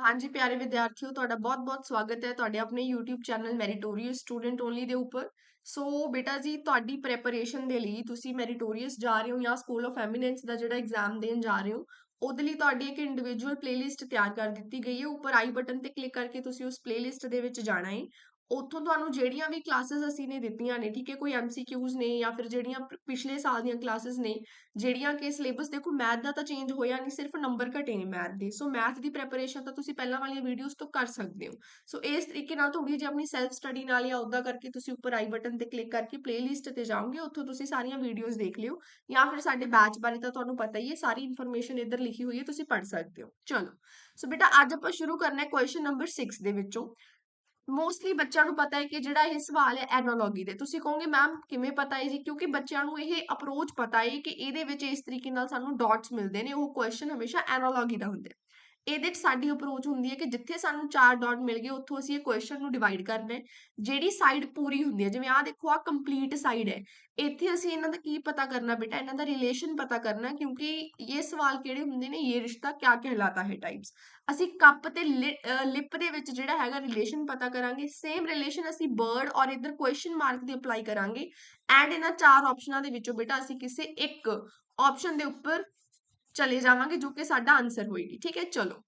ਹਾਂਜੀ, ਪਿਆਰੇ ਵਿਦਿਆਰਥੀਓ, ਤੁਹਾਡਾ ਬਹੁਤ-ਬਹੁਤ ਸਵਾਗਤ ਹੈ ਤੁਹਾਡੇ ਆਪਣੇ YouTube channel meritorious student only ਦੇ ਉੱਪਰ। ਸੋ ਬੇਟਾ ਜੀ, ਤੁਹਾਡੀ ਪ੍ਰੈਪਰੇਸ਼ਨ ਦੇ ਲਈ ਤੁਸੀਂ ਮੈਰੀਟੋਰੀਅਸ ਜਾ ਰਹੇ ਹੋ ਜਾਂ ਸਕੂਲ ਆਫ ਐਮੀਨੈਂਸ ਦਾ ਜਿਹੜਾ ਐਗਜ਼ਾਮ ਦੇਣ ਜਾ ਰਹੇ ਹੋ, ਉਹਦੇ ਲਈ ਤੁਹਾਡੀ ਇੱਕ ਇੰਡੀਵਿਜੂਅਲ ਪਲੇਲਿਸਟ ਤਿਆਰ ਕਰ ਦਿੱਤੀ ਗਈ ਹੈ। ਉੱਪਰ ਆਈ ਬਟਨ ਤੇ ਕਲਿੱਕ ਕਰਕੇ ਤੁਸੀਂ ਉਸ ਪਲੇਲਿਸਟ ਦੇ ਵਿੱਚ ਜਾਣਾ ਹੈ। ਉੱਥੋਂ ਤੁਹਾਨੂੰ ਜਿਹੜੀਆਂ ਵੀ ਕਲਾਸਿਸ ਅਸੀਂ ਨੇ ਦਿੱਤੀਆਂ ਨੇ, ਠੀਕ ਹੈ, ਕੋਈ ਐਮਸੀਕਿਊਜ਼ ਨੇ ਜਾਂ ਫਿਰ ਜਿਹੜੀਆਂ ਪਿਛਲੇ ਸਾਲ ਦੀਆਂ ਕਲਾਸਿਸ ਨੇ, ਜਿਹੜੀਆਂ ਕਿ ਸਿਲੇਬਸ ਦੇਖੋ ਮੈਥ ਦਾ ਤਾਂ ਚੇਂਜ ਹੋਇਆ ਨਹੀਂ ਸਿਰਫ ਨੰਬਰ ਘਟੇ ਨੇ ਮੈਥ ਦੇ ਸੋ ਮੈਥ ਦੀ ਪ੍ਰੈਪਰੇਸ਼ਨ ਤਾਂ ਤੁਸੀਂ ਪਹਿਲਾਂ ਵਾਲੀਆਂ ਵੀਡੀਓਜ਼ ਤੋਂ ਕਰ ਸਕਦੇ ਹੋ। ਸੋ ਇਸ ਤਰੀਕੇ ਨਾਲ ਥੋੜੀ ਜਿਹੀ ਆਪਣੀ ਸੈਲਫ ਸਟੱਡੀ ਨਾਲ ਜਾਂ ਉਦਾਂ ਕਰਕੇ ਤੁਸੀਂ ਉੱਪਰ ਆਈ ਬਟਨ ਤੇ ਕਲਿੱਕ ਕਰਕੇ ਪਲੇਲਿਸਟ ਤੇ ਜਾਓਗੇ, ਉੱਥੋਂ ਤੁਸੀਂ ਸਾਰੀਆਂ ਵੀਡੀਓਜ਼ ਦੇਖ ਲਿਓ, ਜਾਂ ਫਿਰ ਸਾਡੇ ਬੈਚ ਬਾਰੇ ਤਾਂ ਤੁਹਾਨੂੰ ਪਤਾ ਹੀ ਹੈ, ਸਾਰੀ ਇਨਫੋਰਮੇਸ਼ਨ ਇੱਧਰ ਲਿਖੀ ਹੋਈ ਹੈ, ਤੁਸੀਂ ਪੜ੍ਹ ਸਕਦੇ ਹੋ। ਚਲੋ ਸੋ ਬੇਟਾ ਅੱਜ ਆਪਾਂ ਸ਼ੁਰੂ ਕਰਨਾ ਹੈ ਕੁਐਸਚਨ ਨੰਬਰ 6 ਦੇ ਵਿੱਚੋਂ। ਮੋਸਟਲੀ ਬੱਚਿਆਂ ਨੂੰ ਪਤਾ ਹੈ ਕਿ ਜਿਹੜਾ ਇਹ ਸਵਾਲ ਹੈ ਐਨਾਲੋਜੀ ਦੇ। ਤੁਸੀਂ ਕਹੋਗੇ ਮੈਮ ਕਿਵੇਂ ਪਤਾ ਹੈ ਜੀ? ਕਿਉਂਕਿ ਬੱਚਿਆਂ ਨੂੰ ਇਹ ਅਪਰੋਚ ਪਤਾ ਹੈ ਕਿ ਇਹਦੇ ਵਿੱਚ ਇਸ ਤਰੀਕੇ ਨਾਲ ਸਾਨੂੰ ਡਾਟਸ ਮਿਲਦੇ ਨੇ। ਉਹ ਕੁਐਸਚਨ ਹਮੇਸ਼ਾ ਐਨਾਲੋਜੀ ਦਾ ਹੁੰਦਾ ਹੈ ਇਹਦੇ 'ਚ ਸਾਡੀ ਅਪਰੋਚ ਹੁੰਦੀ ਹੈ ਕਿ ਜਿੱਥੇ ਸਾਨੂੰ ਚਾਰ ਡਾਟ ਮਿਲ ਗਏ, ਉੱਥੋਂ ਅਸੀਂ ਇਹ ਕੁਐਸਚਨ ਨੂੰ ਡਿਵਾਈਡ ਕਰਨਾ ਹੈ। ਜਿਹੜੀ ਸਾਈਡ ਪੂਰੀ ਹੁੰਦੀ ਹੈ, ਜਿਵੇਂ ਆਹ ਦੇਖੋ ਆ ਕੰਪਲੀਟ ਸਾਈਡ ਹੈ। ਇੱਥੇ ਅਸੀਂ ਇਹਨਾਂ ਦਾ ਕੀ ਪਤਾ ਕਰਨਾ ਬੇਟਾ? ਇਹਨਾਂ ਦਾ ਰਿਲੇਸ਼ਨ ਪਤਾ ਕਰਨਾ ਕਿਉਂਕਿ ਇਹ ਸਵਾਲ ਕਿਹੜੇ ਹੁੰਦੇ ਨੇ? ਇਹ ਰਿਸ਼ਤਾ ਕਿਆ ਕਹਿਲਾਤਾ ਹੈ ਟਾਈਪਸ ਅਸੀਂ ਕੱਪ ਤੇ ਲਿਪ ਦੇ ਵਿੱਚ ਜਿਹੜਾ ਹੈਗਾ ਰਿਲੇਸ਼ਨ ਪਤਾ ਕਰਾਂਗੇ। ਸੇਮ ਰਿਲੇਸ਼ਨ ਅਸੀਂ ਬਰਡ ਔਰ ਇਧਰ ਕੁਐਸਚਨ ਮਾਰਕ ਦੀ ਅਪਲਾਈ ਕਰਾਂਗੇ। ਐਂਡ ਇਹਨਾਂ ਚਾਰ ਆਪਸ਼ਨਾਂ ਦੇ ਵਿੱਚੋਂ ਬੇਟਾ, ਅਸੀਂ ਕਿਸੇ ਇੱਕ ਆਪਸ਼ਨ ਦੇ ਉੱਪਰ ਚਲੇ ਜਾਵਾਂਗੇ ਜੋ ਕਿ ਸਾਡਾ ਆਨਸਰ ਹੋਏਗੀ ਠੀਕ ਹੈ? ਚਲੋ।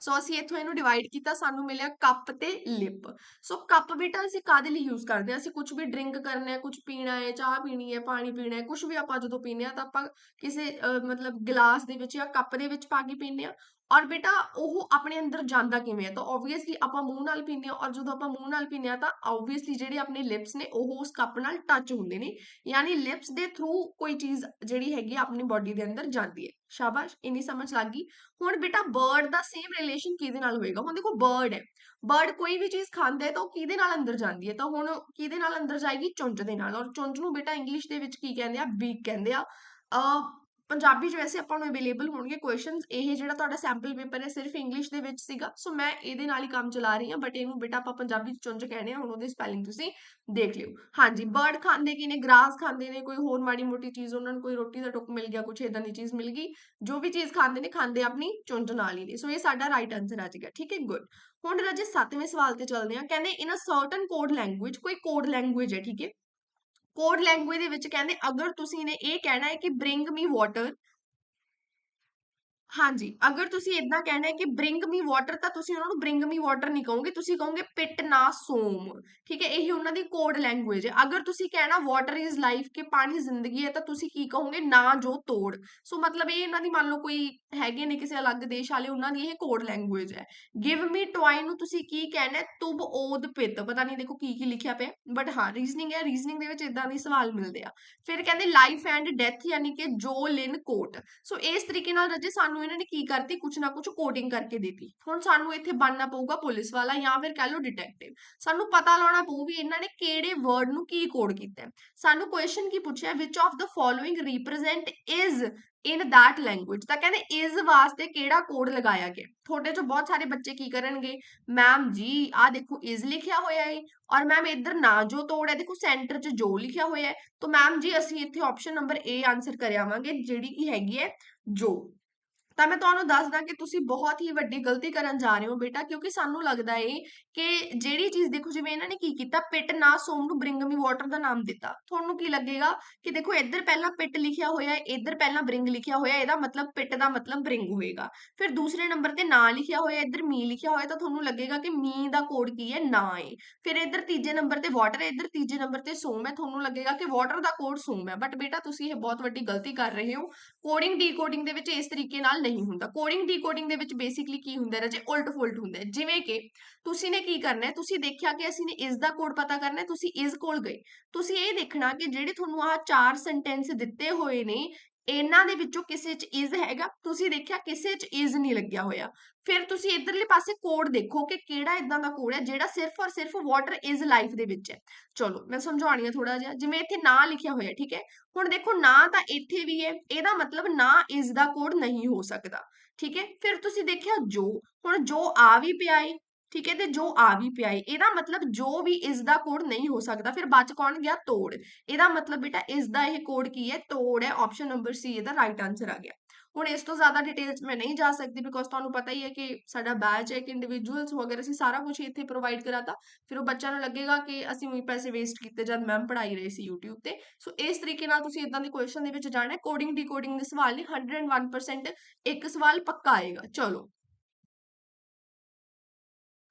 ਸੋ ਅਸੀਂ ਇੱਥੋਂ ਇਹਨੂੰ ਡਿਵਾਈਡ ਕੀਤਾ ਸਾਨੂੰ ਮਿਲਿਆ ਕੱਪ ਤੇ ਲਿਪ ਸੋ ਕੱਪ ਬੇਟਾ ਅਸੀਂ ਕਾਦੇ ਲਈ ਯੂਜ਼ ਕਰਦੇ ਹਾਂ? ਅਸੀਂ ਕੁਝ ਵੀ ਡਰਿੰਕ ਕਰਨਾ ਹੈ ਕੁਝ ਪੀਣਾ ਹੈ ਚਾਹ ਪੀਣੀ ਹੈ ਪਾਣੀ ਪੀਣਾ ਹੈ ਕੁਝ ਵੀ ਆਪਾਂ ਜਦੋਂ ਪੀਂਦੇ ਆ ਤਾਂ ਆਪਾਂ ਕਿਸੇ ਅਹ, ਮਤਲਬ ਗਲਾਸ ਦੇ ਵਿੱਚ ਜਾਂ ਕੱਪ ਦੇ ਵਿੱਚ ਪਾ ਕੇ ਪੀਂਦੇ ਆ ਔਰ ਬੇਟਾ ਉਹ ਆਪਣੇ ਅੰਦਰ ਜਾਂਦਾ ਕਿਵੇਂ ਹੈ ਤਾਂ ਆਬਵੀਅਸਲੀ ਆਪਾਂ ਮੂੰਹ ਨਾਲ ਪੀਂਦੇ ਹਾਂ, ਔਰ ਜਦੋਂ ਆਪਾਂ ਮੂੰਹ ਨਾਲ ਪੀਂਦੇ ਹਾਂ ਤਾਂ ਆਬਵੀਅਸਲੀ ਜਿਹੜੇ ਆਪਣੇ ਲਿਪਸ ਨੇ, ਉਹ ਉਸ ਕੱਪ ਨਾਲ ਟੱਚ ਹੁੰਦੇ ਨੇ। ਯਾਨੀ ਲਿਪਸ ਦੇ ਥਰੂ ਕੋਈ ਚੀਜ਼ ਜਿਹੜੀ ਹੈਗੀ ਆ ਆਪਣੀ ਬਾਡੀ ਦੇ ਅੰਦਰ ਜਾਂਦੀ ਹੈ। ਸ਼ਾਬਾਸ਼, ਇੰਨੀ ਸਮਝ ਲੱਗ ਗਈ? ਹੁਣ ਬੇਟਾ ਬਰਡ ਦਾ ਸੇਮ ਰਿਲੇਸ਼ਨ ਕਿਹਦੇ ਨਾਲ ਹੋਏਗਾ? ਹੁਣ ਦੇਖੋ ਬਰਡ ਹੈ। ਬਰਡ ਕੋਈ ਵੀ ਚੀਜ਼ ਖਾਂਦਾ ਹੈ ਤਾਂ ਉਹ ਕਿਹਦੇ ਨਾਲ ਅੰਦਰ ਜਾਂਦੀ ਹੈ? ਤਾਂ ਹੁਣ ਕਿਹਦੇ ਨਾਲ ਅੰਦਰ ਜਾਏਗੀ? ਚੁੰਝ ਦੇ ਨਾਲ। ਔਰ ਚੁੰਝ ਨੂੰ ਬੇਟਾ ਇੰਗਲਿਸ਼ ਦੇ ਵਿੱਚ ਕੀ ਕਹਿੰਦੇ ਆ? ਬੀਕ ਕਹਿੰਦੇ ਆ। ਪੰਜਾਬੀ 'ਚ ਵੈਸੇ ਆਪਾਂ ਨੂੰ ਅਵੇਲੇਬਲ ਹੋਣਗੇ ਕੁਐਸਚਨਸ ਇਹ ਜਿਹੜਾ ਤੁਹਾਡਾ ਸੈਂਪਲ ਪੇਪਰ ਹੈ ਸਿਰਫ ਇੰਗਲਿਸ਼ ਦੇ ਵਿੱਚ ਸੀਗਾ ਸੋ ਮੈਂ ਇਹਦੇ ਨਾਲ ਹੀ ਕੰਮ ਚਲਾ ਰਹੀ ਹਾਂ ਬਟ ਇਹਨੂੰ ਬੇਟਾ ਆਪਾਂ ਪੰਜਾਬੀ 'ਚ ਚੁੰਝ ਕਹਿੰਦੇ ਹਾਂ, ਹੁਣ ਉਹਦੀ ਸਪੈਲਿੰਗ ਤੁਸੀਂ ਦੇਖ ਲਿਓ। ਹਾਂਜੀ ਬਰਡ ਖਾਂਦੇ ਕੀ ਨੇ ਗ੍ਰਾਸ ਖਾਂਦੇ ਨੇ, ਕੋਈ ਹੋਰ ਮਾੜੀ ਮੋਟੀ ਚੀਜ਼ ਉਹਨਾਂ ਨੂੰ, ਕੋਈ ਰੋਟੀ ਦਾ ਟੁੱਕ ਮਿਲ ਗਿਆ, ਕੁਛ ਇਦਾਂ ਦੀ ਚੀਜ਼ ਮਿਲ ਗਈ, ਜੋ ਵੀ ਚੀਜ਼ ਖਾਂਦੇ ਨੇ, ਖਾਂਦੇ ਆਪਣੀ ਚੁੰਝ ਨਾਲ ਹੀ ਨੇ। ਸੋ ਇਹ ਸਾਡਾ ਰਾਈਟ ਆਨਸਰ ਆ ਜਾਏਗਾ, ਠੀਕ ਹੈ ਗੁੱਡ ਹੁਣ ਰਾਜੇ 7ਵੇਂ ਸਵਾਲ ਤੇ ਚੱਲਦੇ ਹਾਂ, ਕਹਿੰਦੇ in a certain code language ਕੋਈ ਕੋਡ ਲੈਂਗੁਏਜ ਹੈ, ਠੀਕ ਹੈ ਕੋਡ ਲੈਂਗੁਏਜ ਦੇ ਵਿੱਚ ਕਹਿੰਦੇ ਅਗਰ ਤੁਸੀਂ ਨੇ ਇਹ ਕਹਿਣਾ ਹੈ ਕਿ ਬ੍ਰਿੰਗ ਮੀ ਵਾਟਰ ਹਾਂਜੀ, ਅਗਰ ਤੁਸੀਂ ਇਦਾਂ ਕਹਿਣਾ ਹੈ ਕਿ ਬ੍ਰਿੰਗ ਮੀ ਵਾਟਰ ਤਾਂ ਤੁਸੀਂ ਉਹਨਾਂ ਨੂੰ ਬ੍ਰਿੰਗ ਮੀ ਵਾਟਰ ਨਹੀਂ ਕਹੋਗੇ, ਤੁਸੀਂ ਕਹੋਗੇ ਪਿੱਟ ਨਾ ਸੋਮ, ਠੀਕ ਹੈ, ਇਹ ਉਹਨਾਂ ਦੀ ਕੋਡ ਲੈਂਗੁਏਜ ਹੈ। ਅਗਰ ਤੁਸੀਂ ਕਹਿਣਾ ਵਾਟਰ ਇਜ਼ ਲਾਈਫ ਕਿ ਪਾਣੀ ਜ਼ਿੰਦਗੀ ਹੈ, ਤਾਂ ਤੁਸੀਂ ਕੀ ਕਹੋਗੇ? ਨਾ ਜੋ ਤੋੜ। ਸੋ ਮਤਲਬ ਇਹ ਇਹਨਾਂ ਦੀ ਮੰਨ ਲਓ ਕੋਈ ਹੈਗੇ ਨੇ ਕਿਸੇ ਅਲੱਗ ਦੇਸ਼ ਵਾਲੇ, ਉਹਨਾਂ ਦੀ ਇਹ ਕੋਡ ਲੈਂਗੁਏਜ ਹੈ। ਗਿਵ ਮੀ ਟਵਾਈ ਨੂੰ ਤੁਸੀਂ ਕੀ ਕਹਿਣਾ ਹੈ? ਤੁਬ ਓਦ ਪਿਤ। ਪਤਾ ਨਹੀਂ ਦੇਖੋ ਕੀ ਕੀ ਲਿਖਿਆ ਪਿਆ ਬਟ ਹਾਂ ਰੀਜ਼ਨਿੰਗ ਹੈ ਰੀਜ਼ਨਿੰਗ ਦੇ ਵਿੱਚ ਇਦਾਂ ਦੇ ਸਵਾਲ ਮਿਲਦੇ ਆ। ਫਿਰ ਕਹਿੰਦੇ ਲਾਈਫ ਐਂਡ ਡੈਥ ਯਾਨੀ ਕਿ ਜੋ, ਲਿਨ, ਕੋਟ। ਸੋ ਇਸ ਤਰੀਕੇ ਨਾਲ ਰਜੇ ਸਾਨੂੰ ਇਹਨਾਂ ਨੇ ਕੀ ਕਰਤੀ, ਕੁਛ ਨਾ ਕੁਛ ਕੋਡਿੰਗ ਕਰਕੇ ਦਿੱਤੀ। ਹੁਣ ਸਾਨੂੰ ਇੱਥੇ ਬਣਨਾ ਪਊਗਾ ਪੁਲਿਸ ਵਾਲਾ ਜਾਂ ਫਿਰ ਕਹਿ ਲਓ ਡਿਟੈਕਟਿਵ ਸਾਨੂੰ ਪਤਾ ਲਾਉਣਾ ਪਊ ਵੀ ਇਹਨਾਂ ਨੇ ਕਿਹੜੇ ਵਰਡ ਨੂੰ ਕੀ ਕੋਡ ਕੀਤਾ। ਸਾਨੂੰ ਕੁਐਸਚਨ ਕੀ ਪੁੱਛਿਆ which of the following represent is in that language ਤਾਂ ਕਹਿੰਦੇ ਇਸ ਵਾਸਤੇ ਕਿਹੜਾ ਕੋਡ ਲਗਾਇਆ ਗਿਆ? ਤੁਹਾਡੇ ਚੋਂ ਬਹੁਤ ਸਾਰੇ ਬੱਚੇ ਕੀ ਕਰਨਗੇ? ਮੈਮ ਜੀ ਆ ਦੇਖੋ ਇਜ਼ ਲਿਖਿਆ ਹੋਇਆ ਹੈ ਔਰ ਮੈਮ ਇੱਧਰ ਨਾ ਜੋ ਤੋੜ ਹੈ, ਦੇਖੋ ਸੈਂਟਰ 'ਚ ਜੋ ਲਿਖਿਆ ਹੋਇਆ ਹੈ ਤਾਂ ਮੈਮ ਜੀ, ਅਸੀਂ ਇੱਥੇ ਆਪਸ਼ਨ ਨੰਬਰ A ਆਨਸਰ ਕਰ ਜਿਹੜੀ ਕੀ ਹੈਗੀ ਹੈ ਜੋ। ਤਾਂ ਮੈਂ ਤੁਹਾਨੂੰ ਦੱਸਦਾ ਕਿ ਤੁਸੀਂ ਬਹੁਤ ਹੀ ਵੱਡੀ ਗਲਤੀ ਕਰਨ ਜਾ ਰਹੇ ਹੋ ਬੇਟਾ, ਕਿਉਂਕਿ ਸਾਨੂੰ ਲੱਗਦਾ ਏ ਕਿ ਜਿਹੜੀ ਚੀਜ਼ ਦੇਖੋ ਜਿਵੇਂ ਇਹਨਾਂ ਨੇ ਕੀ ਕੀਤਾ? ਪਿਟ ਨਾ ਸੋਮ ਨੂੰ ਬ੍ਰਿੰਗ ਮੀ ਵਾਟਰ ਦਾ ਨਾਮ ਦਿੱਤਾ। ਤੁਹਾਨੂੰ ਕੀ ਲੱਗੇਗਾ ਕਿ ਦੇਖੋ ਇੱਧਰ ਪਹਿਲਾਂ ਪਿਟ ਲਿਖਿਆ ਹੋਇਆ ਹੈ ਇੱਧਰ ਪਹਿਲਾਂ ਬ੍ਰਿੰਗ ਲਿਖਿਆ ਹੋਇਆ ਇਹਦਾ ਮਤਲਬ ਪਿਟ ਦਾ ਮਤਲਬ ਬ੍ਰਿੰਗ ਹੋਏਗਾ। ਫਿਰ ਦੂਸਰੇ ਨੰਬਰ ਤੇ ਨਾ ਲਿਖਿਆ ਹੋਇਆ ਹੈ, ਇੱਧਰ ਮੀ ਲਿਖਿਆ ਹੋਇਆ ਤਾਂ ਤੁਹਾਨੂੰ ਲੱਗੇਗਾ ਕਿ ਮੀ ਦਾ ਕੋਡ ਕੀ ਹੈ? ਨਾ ਏ। ਫਿਰ ਇੱਧਰ ਤੀਜੇ ਨੰਬਰ ਤੇ ਵਾਟਰ ਹੈ ਇੱਧਰ ਤੀਜੇ ਨੰਬਰ ਤੇ ਸੋਮ ਹੈ ਤੁਹਾਨੂੰ ਲੱਗੇਗਾ ਕਿ ਵਾਟਰ ਦਾ ਕੋਡ ਸੋਮ ਹੈ। ਬਟ ਬੇਟਾ ਤੁਸੀਂ ਇਹ ਬਹੁਤ ਵੱਡੀ ਗਲਤੀ ਕਰ ਰਹੇ ਹੋ। ਕੋਡਿੰਗ ਡੀਕੋਡਿੰਗ ਦੇ ਵਿੱਚ ਇਸ ਤਰੀਕੇ ਨਾਲ ਨਹੀਂ ਹੁੰਦਾ। ਕੋਡਿੰਗ ਡੀਕੋਡਿੰਗ ਦੇ ਵਿੱਚ ਬੇਸਿਕਲੀ ਕੀ ਹੁੰਦਾ? ਹੈ ਰਾਜੇ ਉਲਟ ਫੁਲਟ ਹੁੰਦਾ ਜਿਵੇਂ ਕਿ ਤੁਸੀਂ ਨੇ ਕੀ ਕਰਨਾ ਹੈ? ਤੁਸੀਂ ਦੇਖਿਆ ਕਿ ਅਸੀਂ ਨੇ ਇਸ ਦਾ ਕੋਡ ਪਤਾ ਕਰਨਾ ਹੈ, ਤੁਸੀਂ ਇਸ ਕੋਲ ਗਏ। ਤੁਸੀਂ ਇਹ ਦੇਖਣਾ ਕਿ ਜਿਹੜੇ ਤੁਹਾਨੂੰ ਆਹ ਚਾਰ ਸੈਂਟੈਂਸ ਦਿੱਤੇ ਹੋਏ ਨੇ, ਇਹਨਾਂ ਦੇ ਵਿੱਚੋਂ ਕਿਸੇ 'ਚ ਇਜ਼ ਹੈਗਾ, ਤੁਸੀਂ ਦੇਖਿਆ ਕਿਸੇ 'ਚ ਇਜ਼ ਨਹੀਂ ਲੱਗਿਆ ਹੋਇਆ। ਫਿਰ ਤੁਸੀਂ ਇਧਰਲੇ ਪਾਸੇ ਕੋਡ ਦੇਖੋ ਕਿ ਕਿਹੜਾ ਇਦਾਂ ਦਾ ਕੋਡ ਹੈ, ਜਿਹੜਾ ਸਿਰਫ ਔਰ ਸਿਰਫ ਵਾਟਰ ਇਜ਼ ਲਾਈਫ ਦੇ ਵਿੱਚ ਹੈ। ਚਲੋ, ਮੈਂ ਸਮਝਾਉਣੀ ਆ ਥੋੜਾ ਜਿਹਾ, ਜਿਵੇਂ ਇੱਥੇ ਨਾ ਲਿਖਿਆ ਹੋਇਆ, ਠੀਕ ਹੈ? ਹੁਣ ਦੇਖੋ, ਨਾ ਤਾਂ ਇੱਥੇ ਵੀ ਹੈ, ਇਹਦਾ ਮਤਲਬ ਨਾ ਇਜ਼ ਦਾ ਕੋਡ ਨਹੀਂ ਹੋ ਸਕਦਾ, ਠੀਕ ਹੈ? ਫਿਰ ਤੁਸੀਂ ਦੇਖਿਆ ਜੋ, ਹੁਣ ਜੋ ਆ ਵੀ ਪਿਆ ਏ ਠੀਕ ਹੈ, ਤੇ ਜੋ ਆ ਵੀ ਪਿਆ ਏ, ਇਹਦਾ ਮਤਲਬ ਜੋ ਵੀ ਇਸ ਦਾ ਕੋਡ ਨਹੀਂ ਹੋ ਸਕਦਾ, ਫਿਰ ਬਚ ਕੌਣ ਗਿਆ? ਤੋੜ। ਇਹਦਾ ਮਤਲਬ ਬੇਟਾ, ਇਸ ਦਾ ਇਹ ਕੋਡ ਕੀ ਹੈ? ਤੋੜ ਹੈ ਆਪਸ਼ਨ ਨੰਬਰ ਸੀ ਇਹਦਾ ਰਾਈਟ ਆਨਸਰ ਆ ਗਿਆ। ਹੁਣ ਇਸ ਤੋਂ ਜ਼ਿਆਦਾ ਡਿਟੇਲ 'ਚ ਮੈਂ ਨਹੀਂ ਜਾ ਸਕਦੀ ਬਿਕੋਜ਼ ਤੁਹਾਨੂੰ ਪਤਾ ਹੀ ਹੈ ਕਿ ਸਾਡਾ ਬੈਚ ਹੈ ਕਿ ਇੰਡੀਵਿਜੂਅਲਸ ਵਗੈਰਾ ਅਸੀਂ ਸਾਰਾ ਕੁਝ ਇੱਥੇ ਪ੍ਰੋਵਾਈਡ ਕਰਾਤਾ, ਫਿਰ ਉਹ ਬੱਚਿਆਂ ਨੂੰ ਲੱਗੇਗਾ ਕਿ ਅਸੀਂ ਉਹੀ ਪੈਸੇ ਵੇਸਟ ਕੀਤੇ ਜਦ ਮੈਮ ਪੜ੍ਹਾਈ ਰਹੇ ਸੀ YouTube ਤੇ। ਸੋ ਇਸ ਤਰੀਕੇ ਨਾਲ ਤੁਸੀਂ ਇਦਾਂ ਦੇ ਕੁਐਸਚਨ ਦੇ ਵਿੱਚ ਜਾਣਾ ਕੋਡਿੰਗ ਡੀਕੋਡਿੰਗ ਦੇ ਸਵਾਲ ਨੇ 101% ਇੱਕ ਸਵਾਲ ਪੱਕਾ ਆਏਗਾ। ਚਲੋ।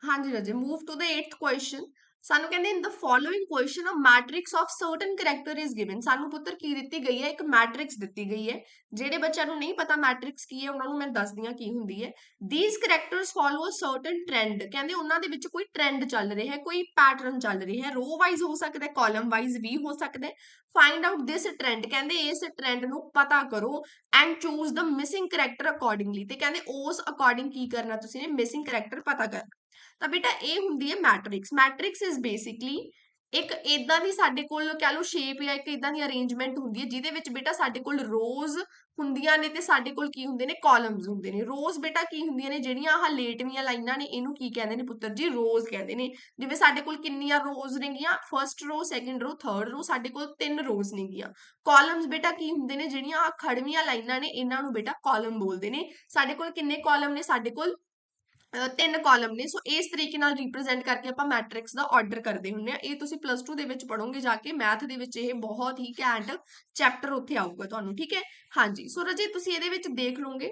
ਹਾਂਜੀ ਰਾਜੇ move to the 8th question ਸਾਨੂੰ ਕਹਿੰਦੇ in the following question a matrix of certain character is given ਸਾਨੂੰ ਪੁੱਤਰ ਕੀ ਦਿੱਤੀ ਗਈ ਹੈ? ਇੱਕ ਮੈਟ੍ਰਿਕਸ ਦਿੱਤੀ ਗਈ ਹੈ। ਜਿਹੜੇ ਬੱਚਿਆਂ ਨੂੰ ਨਹੀਂ ਪਤਾ ਮੈਟ੍ਰਿਕਸ ਕੀ ਹੈ, ਉਹਨਾਂ ਨੂੰ ਮੈਂ ਦੱਸਦੀ ਹਾਂ ਕੀ ਹੁੰਦੀ ਹੈ। These characters follow a certain trend ਕਹਿੰਦੇ ਉਹਨਾਂ ਦੇ ਵਿੱਚ ਕੋਈ ਟ੍ਰੈਂਡ ਚੱਲ ਰਿਹਾ ਹੈ, ਕੋਈ ਪੈਟਰਨ ਚੱਲ ਰਿਹਾ ਹੈ। ਰੋ ਵਾਈਜ਼ ਹੋ ਸਕਦਾ ਹੈ ਕਾਲਮ ਵਾਈਜ਼ ਵੀ ਹੋ ਸਕਦਾ ਹੈ। ਫਾਈਂਡ ਆਊਟ ਦਿਸ ਟ੍ਰੈਂਡ ਕਹਿੰਦੇ ਇਸ ਟ੍ਰੈਂਡ ਨੂੰ ਪਤਾ ਕਰੋ and choose the missing character accordingly ਤੇ ਕਹਿੰਦੇ ਉਸ ਅਕੋਰਡਿੰਗ ਕੀ ਕਰਨਾ ਤੁਸੀਂ ਨੇ? ਮਿਸਿੰਗ ਕੈਰੈਕਟਰ ਪਤਾ ਕਰਨਾ। ਤਾਂ ਬੇਟਾ ਇਹ ਹੁੰਦੀ ਹੈ ਮੈਟ੍ਰਿਕਸ। ਮੈਟ੍ਰਿਕਸ ਇਜ਼ ਬੇਸਿਕਲੀ ਇੱਕ ਇਦਾਂ ਦੀ ਸਾਡੇ ਕੋਲ ਕਹ ਲਓ ਸ਼ੇਪ ਜਾਂ ਇੱਕ ਇਦਾਂ ਦੀ ਅਰੇਂਜਮੈਂਟ ਹੁੰਦੀ ਹੈ, ਜਿਹਦੇ ਵਿੱਚ ਬੇਟਾ ਸਾਡੇ ਕੋਲ ਰੋਜ਼ ਹੁੰਦੀਆਂ ਨੇ ਤੇ ਸਾਡੇ ਕੋਲ ਕੀ ਹੁੰਦੇ ਨੇ ਕਾਲਮਸ ਹੁੰਦੇ ਨੇ। ਰੋਜ਼ ਬੇਟਾ ਕੀ ਹੁੰਦੀਆਂ ਨੇ, ਜਿਹੜੀਆਂ ਆਹ ਲੇਟਵੀਆਂ ਲਾਈਨਾਂ ਨੇ, ਇਹਨੂੰ ਕੀ ਕਹਿੰਦੇ ਨੇ ਪੁੱਤਰ ਜੀ? ਰੋਜ਼ ਕਹਿੰਦੇ ਨੇ। ਜਿਵੇਂ ਸਾਡੇ ਕੋਲ ਕਿੰਨੀਆਂ ਰੋਜ਼ ਨੇਗੀਆਂ? ਫਰਸਟ ਰੋ ਸੈਕੰਡ ਰੋ ਥਰਡ ਰੋ ਸਾਡੇ ਕੋਲ ਤਿੰਨ ਰੋਜ਼ ਨੇਗੀਆਂ। ਕਾਲਮਸ ਬੇਟਾ ਕੀ ਹੁੰਦੇ ਨੇ? ਜਿਹੜੀਆਂ ਆਹ ਖੜਵੀਆਂ ਲਾਈਨਾਂ ਨੇ, ਇਹਨਾਂ ਨੂੰ ਬੇਟਾ ਕਾਲਮ ਬੋਲਦੇ ਨੇ। ਸਾਡੇ ਕੋਲ ਕਿੰਨੇ ਕਾਲਮ ਨੇ? ਸਾਡੇ ਕੋਲ ਤਿੰਨ ਕਾਲਮ ਨੇ। ਸੋ ਇਸ ਤਰੀਕੇ ਨਾਲ ਰਿਪਰੈਜ਼ੈਂਟ ਕਰਕੇ ਆਪਾਂ ਮੈਟ੍ਰਿਕਸ ਦਾ ਆਰਡਰ ਕਰਦੇ ਹੁੰਨੇ ਆ ਇਹ ਤੁਸੀਂ ਪਲੱਸ 2 ਦੇ ਵਿੱਚ ਪੜੋਗੇ ਜਾ ਕੇ। ਮੈਥ ਦੇ ਵਿੱਚ ਇਹ ਬਹੁਤ ਹੀ ਘੈਂਟ ਚੈਪਟਰ ਉੱਥੇ ਆਊਗਾ ਤੁਹਾਨੂੰ, ਠੀਕ ਹੈ? ਹਾਂਜੀ। ਸੋ ਰਜੇ, ਤੁਸੀਂ ਇਹਦੇ ਵਿੱਚ ਦੇਖ ਲਓਗੇ।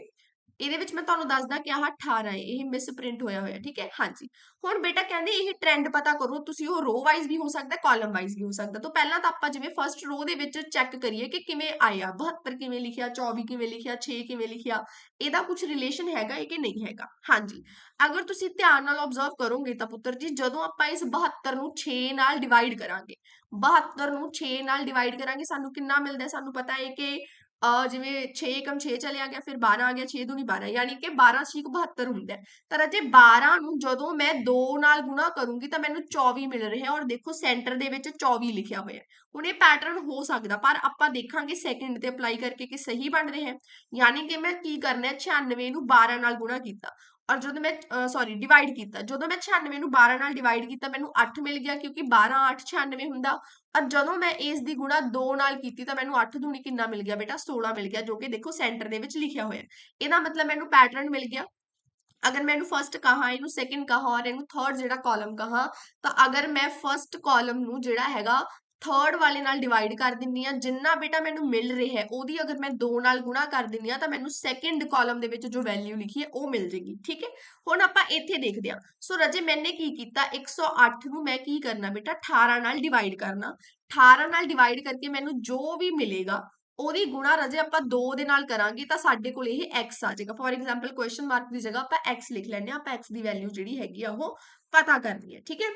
ਇਹਦੇ ਵਿੱਚ ਮੈਂ ਤੁਹਾਨੂੰ ਦੱਸਦਾ ਕਿ ਆਹ 18 ਹੈ, ਇਹ ਮਿਸ ਪ੍ਰਿੰਟ ਹੋਇਆ ਹੋਇਆ, ਠੀਕ ਹੈ? ਹਾਂਜੀ। ਹੁਣ ਬੇਟਾ ਕਹਿੰਦੇ ਇਹ ਟ੍ਰੈਂਡ ਪਤਾ ਕਰੋ, ਤੁਸੀਂ ਉਹ ਰੋ ਵਾਈਜ਼ ਵੀ ਹੋ ਸਕਦਾ ਕਾਲਮ ਵਾਈਜ਼ ਵੀ ਹੋ ਸਕਦਾ। ਤਾਂ ਪਹਿਲਾਂ ਤਾਂ ਆਪਾਂ ਜਿਵੇਂ ਫਰਸਟ ਰੋ ਦੇ ਵਿੱਚ ਚੈੱਕ ਕਰੀਏ ਕਿ ਕਿਵੇਂ ਆਇਆ 72 ਕਿਵੇਂ ਲਿਖਿਆ 24 ਕਿਵੇਂ ਲਿਖਿਆ 6 ਕਿਵੇਂ ਲਿਖਿਆ, ਇਹਦਾ ਕੁਝ ਰਿਲੇਸ਼ਨ ਹੈਗਾ ਹੈ ਕਿ ਨਹੀਂ ਹੈਗਾ? ਹਾਂਜੀ। ਅਗਰ ਤੁਸੀਂ ਧਿਆਨ ਨਾਲ ਆਬਜ਼ਰਵ ਕਰੋਗੇ ਤਾਂ ਪੁੱਤਰ ਜੀ, ਜਦੋਂ ਆਪਾਂ ਇਸ 72 ਨੂੰ 6 ਨਾਲ ਡਿਵਾਈਡ ਕਰਾਂਗੇ 72 ਨੂੰ 6 ਨਾਲ ਡਿਵਾਈਡ ਕਰਾਂਗੇ, ਸਾਨੂੰ ਕਿੰਨਾ ਮਿਲਦਾ ਸਾਨੂੰ ਪਤਾ ਹੈ ਕਿ ਜਿਵੇਂ 6 ਕਮ 6 ਚਲਿਆ ਗਿਆ, ਫਿਰ 12 ਆ ਗਿਆ 6 ਦੂਣੀ 12 ਯਾਨੀ ਕਿ 12 6 72 ਹੁੰਦਾ ਤਾਂ ਰਾਜੇ 12 ਨੂੰ ਜਦੋਂ ਮੈਂ 2 ਨਾਲ ਗੁਣਾ ਕਰੂੰਗੀ ਤਾਂ ਮੈਨੂੰ 24 ਮਿਲ ਰਿਹਾ ਔਰ ਦੇਖੋ ਸੈਂਟਰ ਦੇ ਵਿੱਚ 24 ਲਿਖਿਆ ਹੋਇਆ ਹੁਣ ਇਹ ਪੈਟਰਨ ਹੋ ਸਕਦਾ, ਪਰ ਆਪਾਂ ਦੇਖਾਂਗੇ ਸੈਕਿੰਡ ਤੇ ਅਪਲਾਈ ਕਰਕੇ ਕਿ ਸਹੀ ਬਣ ਰਿਹਾ ਹੈ। ਯਾਨੀ ਕਿ ਮੈਂ ਕੀ ਕਰਨਾ ਹੈ 96 ਨੂੰ 12 ਨਾਲ ਗੁਣਾ ਕੀਤਾ। ਔਰ ਜਦੋਂ ਮੈਂ ਸੌਰੀ ਡਿਵਾਈਡ ਕੀਤਾ, ਜਦੋਂ ਮੈਂ 96 ਨੂੰ 12 ਨਾਲ ਡਿਵਾਈਡ ਕੀਤਾ, ਮੈਨੂੰ 8 ਮਿਲ ਗਿਆ ਕਿਉਂਕਿ 12 8 96 ਹੁੰਦਾ। ਔਰ ਜਦੋਂ ਮੈਂ ਇਸ ਦੀ ਗੁਣਾ 2 ਨਾਲ ਕੀਤੀ, ਤਾਂ ਮੈਨੂੰ 8 ਦੂਣੀ ਕਿੰਨਾ ਮਿਲ ਗਿਆ ਬੇਟਾ? 16 ਮਿਲ ਗਿਆ, ਜੋ ਕਿ ਦੇਖੋ ਸੈਂਟਰ ਦੇ ਵਿੱਚ ਲਿਖਿਆ ਹੋਇਆ। ਇਹਦਾ ਮਤਲਬ ਮੈਨੂੰ ਪੈਟਰਨ ਮਿਲ ਗਿਆ। ਅਗਰ ਮੈਂ ਇਹਨੂੰ ਫਰਸਟ ਕਹਾ, ਇਹਨੂੰ ਸੈਕਿੰਡ ਕਹਾ, ਔਰ ਇਹਨੂੰ ਥਰਡ ਜਿਹੜਾ ਕਾਲਮ ਕਹਾ, ਤਾਂ ਅਗਰ ਮੈਂ ਫਰਸਟ ਕਾਲਮ ਨੂੰ ਜਿਹੜਾ ਹੈਗਾ ਥਰਡ ਵਾਲੇ ਨਾਲ ਡਿਵਾਈਡ ਕਰ ਦਿੰਨੀ ਆ ਜਿੰਨਾ ਬੇਟਾ ਮੈਨੂੰ ਮਿਲ ਰਿਹਾ ਹੈ, ਉਹਦੀ ਅਗਰ ਮੈਂ 2 ਨਾਲ ਗੁਣਾ ਕਰ ਦਿੰਨੀ ਆ ਤਾਂ ਮੈਨੂੰ ਸੈਕਿੰਡ ਕਾਲਮ ਦੇ ਵਿੱਚ ਜੋ ਵੈਲਿਊ ਲਿਖੀ ਹੈ, ਉਹ ਮਿਲ ਜੇਗੀ, ਠੀਕ ਹੈ? ਹੁਣ ਆਪਾਂ ਇੱਥੇ ਦੇਖਦੇ ਆ ਸੋ ਰਜੇ, ਮੈਨੇ ਕੀ ਕੀਤਾ? 108 ਨੂੰ ਮੈਂ ਕੀ ਕਰਨਾ ਬੇਟਾ? 18 ਨਾਲ ਡਿਵਾਈਡ ਕਰਨਾ। 18 ਨਾਲ ਡਿਵਾਈਡ ਕਰਕੇ ਮੈਨੂੰ ਜੋ ਵੀ ਮਿਲੇਗਾ, ਉਹਦੀ ਗੁਣਾ ਰਜੇ ਆਪਾਂ 2 ਦੇ ਨਾਲ ਕਰਾਂਗੇ, ਤਾਂ ਸਾਡੇ ਕੋਲ ਇਹ x ਆ ਜਾਏਗਾ। ਫੋਰ ਐਗਜ਼ਾਮਪਲ ਕੁਐਸਚਨ ਮਾਰਕ ਦੀ ਜਗ੍ਹਾ ਆਪਾਂ x ਲਿਖ ਲੈਂਦੇ ਆ ਆਪਾਂ x ਦੀ ਵੈਲਿਊ ਜਿਹੜੀ ਹੈਗੀ ਆ, ਉਹ ਪਤਾ ਕਰਨੀ ਹੈ, ਠੀਕ ਹੈ?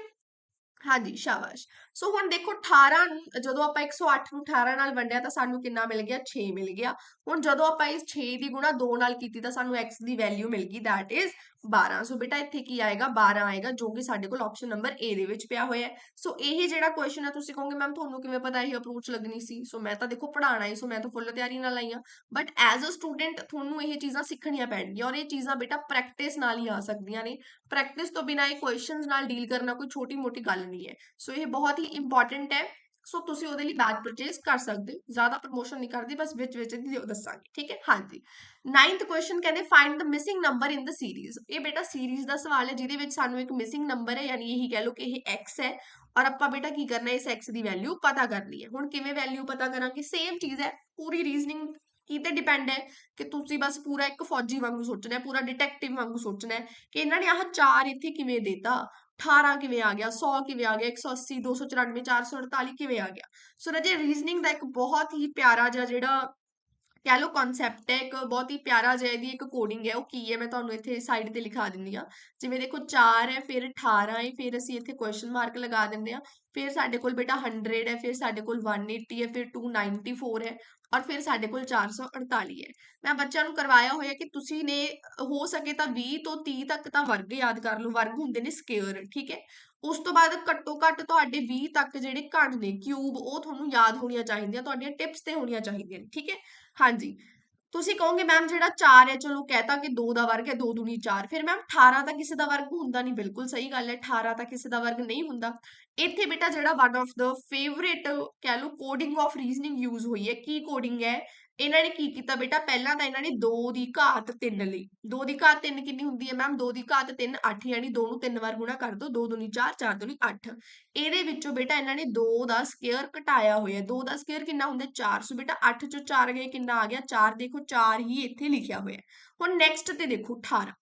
ਹਾਂਜੀ, ਸ਼ਾਬਾਸ਼। ਸੋ ਹੁਣ ਦੇਖੋ 18 ਨੂੰ, ਜਦੋਂ ਆਪਾਂ 108 ਨੂੰ 18 ਨਾਲ ਵੰਡਿਆ ਤਾਂ ਸਾਨੂੰ ਕਿੰਨਾ ਮਿਲ ਗਿਆ? 6 ਮਿਲ ਗਿਆ। ਹੁਣ ਜਦੋਂ ਆਪਾਂ ਇਸ 6 ਦੀ ਗੁਣਾ 2 ਨਾਲ ਕੀਤੀ ਤਾਂ ਸਾਨੂੰ x ਦੀ ਵੈਲਿਊ ਮਿਲ ਗਈ ਥੈਟ ਇਜ਼ 12 ਸੋ ਬੇਟਾ ਇੱਥੇ ਕੀ ਆਏਗਾ? 12 ਆਏਗਾ, ਜੋ ਕਿ ਸਾਡੇ ਕੋਲ ਆਪਸ਼ਨ ਨੰਬਰ A ਦੇ ਵਿੱਚ ਪਿਆ ਹੋਇਆ ਹੈ। ਸੋ ਇਹ ਜਿਹੜਾ ਕੁਐਸਚਨ ਹੈ ਤੁਸੀਂ ਕਹੋਗੇ ਮੈਮ ਤੁਹਾਨੂੰ ਕਿਵੇਂ ਪਤਾ ਇਹ ਅਪਰੋਚ ਲੱਗਣੀ ਸੀ? ਸੋ ਮੈਂ ਤਾਂ ਦੇਖੋ ਪੜਾਣਾ ਹੀ ਸੋ ਮੈਂ ਤਾਂ ਫੁੱਲ ਤਿਆਰੀ ਨਾਲ ਆਈ ਆ ਬਟ ਐਜ਼ ਅ ਸਟੂਡੈਂਟ ਤੁਹਾਨੂੰ ਇਹ ਚੀਜ਼ਾਂ ਸਿੱਖਣੀਆਂ ਪੈਣਗੀਆਂ ਔਰ ਇਹ ਚੀਜ਼ਾਂ ਬੇਟਾ ਪ੍ਰੈਕਟਿਸ ਨਾਲ ਹੀ ਆ ਸਕਦੀਆਂ ਨੇ। ਪ੍ਰੈਕਟਿਸ ਤੋਂ ਬਿਨਾ ਇਹ ਕੁਐਸਚਨਸ ਨਾਲ ਡੀਲ ਕਰਨਾ ਕੋਈ ਛੋਟੀ ਮੋਟੀ ਗੱਲ ਨਹੀਂ ਹੈ ਸੋ ਇਹ ਬਹੁਤ ਹੀ ਇੰਪੋਰਟੈਂਟ ਹੈ ਸੋ ਤੁਸੀਂ ਉਹਦੇ ਲਈ ਬੈਗ ਪਰਚੇਸ ਕਰ ਸਕਦੇ ਹੋ ਜ਼ਿਆਦਾ ਪ੍ਰਮੋਸ਼ਨ ਨਹੀਂ ਕਰਦੀ ਬਸ ਵਿੱਚ ਵਿੱਚ ਦੀ ਦੱਸਾਂਗੇ ਠੀਕ ਹੈ ਹਾਂਜੀ 9th ਕੁਐਸਚਨ ਕਹਿੰਦੇ find the missing number in the series ਇਹ ਬੇਟਾ ਸੀਰੀਜ਼ ਦਾ ਸਵਾਲ ਹੈ ਜਿਹਦੇ ਵਿੱਚ ਸਾਨੂੰ ਇੱਕ ਮਿਸਿੰਗ ਨੰਬਰ ਹੈ ਯਾਨੀ ਇਹੀ ਕਹਿ ਲਓ ਕਿ ਇਹ x ਹੈ ਔਰ ਆਪਾਂ ਬੇਟਾ ਕੀ ਕਰਨਾ ਹੈ ਇਸ x ਦੀ ਵੈਲਿਊ ਪਤਾ ਕਰਨੀ ਹੈ ਹੁਣ ਕਿਵੇਂ ਵੈਲਿਊ ਪਤਾ ਕਰਾਂਗੇ ਸੇਮ ਚੀਜ਼ ਹੈ ਪੂਰੀ ਰੀਜ਼ਨਿੰਗ ਕੀ ਡਿਪੈਂਡ ਹੈ? ਕਿ ਤੁਸੀਂ ਬਸ ਪੂਰਾ ਇੱਕ ਫੌਜੀ ਵਾਂਗੂ ਸੋਚਣਾ ਹੈ, ਪੂਰਾ ਡਿਟੈਕਟਿਵ ਵਾਂਗੂ ਸੋਚਣਾ ਹੈ ਕਿ ਇਹਨਾਂ ਨੇ ਆਹ ਚਾਰ ਇੱਥੇ ਕਿਵੇਂ ਦੇਤਾ? 18 ਕਿਵੇਂ ਆ ਗਿਆ? 100 ਕਿਵੇਂ ਆ ਗਿਆ? 180 294 448 ਕਿਵੇਂ ਆ ਗਿਆ? ਸੋ ਰਜੇ ਰੀਜ਼ਨਿੰਗ ਦਾ ਇੱਕ ਬਹੁਤ ਹੀ ਪਿਆਰਾ ਜਿਹਾ ਜਿਹੜਾ ਕਹਿ ਲਓ ਕਨਸੈਪਟ ਹੈ, ਇੱਕ ਬਹੁਤ ਹੀ ਪਿਆਰਾ ਜਿਹਾ ਇਹਦੀ ਇੱਕ ਕੋਡਿੰਗ ਹੈ, ਉਹ ਕੀ ਹੈ? ਮੈਂ ਤੁਹਾਨੂੰ ਇੱਥੇ ਸਾਈਡ ਤੇ ਲਿਖਾ ਦਿੰਦੀ ਆ ਜਿਵੇਂ ਦੇਖੋ 4 ਹੈ, ਫਿਰ 18 ਹੈ, ਫਿਰ ਅਸੀਂ ਇੱਥੇ ਕੁਐਸਚਨ ਮਾਰਕ ਲਗਾ ਦਿੰਦੇ ਆ ਫਿਰ ਸਾਡੇ ਕੋਲ ਬੇਟਾ 100 ਹੈ, ਫਿਰ ਸਾਡੇ ਕੋਲ 180 ਹੈ, ਫਿਰ 294 ਹੈ। ਔਰ ਫਿਰ ਸਾਡੇ ਕੋਲ 448 ਹੈ। ਮੈਂ ਬੱਚਿਆਂ ਨੂੰ ਕਰਵਾਇਆ ਹੋਇਆ ਕਿ ਤੁਸੀਂ ਨੇ ਹੋ ਸਕੇ ਤਾਂ 20 ਤੋਂ 30 ਤੱਕ ਤਾਂ ਵਰਗ ਯਾਦ ਕਰ ਲਓ, ਵਰਗ ਹੁੰਦੇ ਨੇ ਸਕੁਅਰ, ਠੀਕ ਹੈ? ਉਸ ਤੋਂ ਬਾਅਦ ਘੱਟੋ ਘੱਟ ਤੁਹਾਡੇ 20 ਤੱਕ ਜਿਹੜੇ ਘਣ ਨੇ ਕਿਊਬ, ਉਹ ਤੁਹਾਨੂੰ ਯਾਦ ਹੋਣੀਆਂ ਚਾਹੀਦੀਆਂ, ਤੁਹਾਡੀਆਂ ਟਿਪਸ ਤੇ ਹੋਣੀਆਂ ਚਾਹੀਦੀਆਂ ਨੇ, ਠੀਕ ਹੈ? ਹਾਂਜੀ। ਤੁਸੀਂ ਕਹੋਗੇ, ਮੈਮ, ਜਿਹੜਾ 4 ਹੈ, ਚਲੋ ਕਹਤਾ ਕਿ 2 ਦਾ ਵਰਗ ਹੈ 2 ਦੂਣੀ 4 ਫਿਰ ਮੈਮ 18 ਤਾਂ ਕਿਸੇ ਦਾ ਵਰਗ ਹੁੰਦਾ ਨਹੀਂ, ਬਿਲਕੁਲ ਸਹੀ ਗੱਲ ਹੈ 18 ਤਾਂ ਕਿਸੇ ਦਾ ਵਰਗ ਨਹੀਂ ਹੁੰਦਾ। ਇੱਥੇ ਬੇਟਾ ਜਿਹੜਾ ਵਨ ਆਫ ਦਾ ਫੇਵਰੇਟ ਕਹਿ ਲਓ ਕੋਡਿੰਗ ਆਫ ਰੀਜ਼ਨਿੰਗ ਯੂਜ਼ ਹੋਈ ਹੈ, ਕੀ ਕੋਡਿੰਗ ਹੈ? ਇਹਨਾਂ ਨੇ ਕੀ ਕੀਤਾ ਬੇਟਾ? ਪਹਿਲਾਂ ਤਾਂ ਇਹਨਾਂ ਨੇ 2 ਦੀ ਘਾਤ 3 ਲਈ। 2 ਦੀ ਘਾਤ 3 ਕਿੰਨੀ ਹੁੰਦੀ ਹੈ ਮੈਮ 2 ਦੀ ਘਾਤ 3 8 ਯਾਨੀ 2 ਨੂੰ 3 ਵਾਰ ਗੁਣਾ ਕਰ ਦਿਓ 2 ਦੂਣੀ 4 4 ਦੂਣੀ 8 ਇਹਦੇ ਵਿੱਚੋਂ ਬੇਟਾ ਇਹਨਾਂ ਨੇ 2 ਦਾ ਸਕੁਅਰ ਘਟਾਇਆ ਹੋਇਆ 2 ਦਾ ਸਕੁਅਰ ਕਿੰਨਾ ਹੁੰਦਾ? 4 ਸੋ ਬੇਟਾ 8 ਚੋਂ 4 ਗਏ, ਕਿੰਨਾ ਆ ਗਿਆ? 4 ਦੇਖੋ 4 ਹੀ ਇੱਥੇ ਲਿਖਿਆ ਹੋਇਆ ਹੁਣ ਨੈਕਸਟ ਤੇ ਦੇਖੋ 18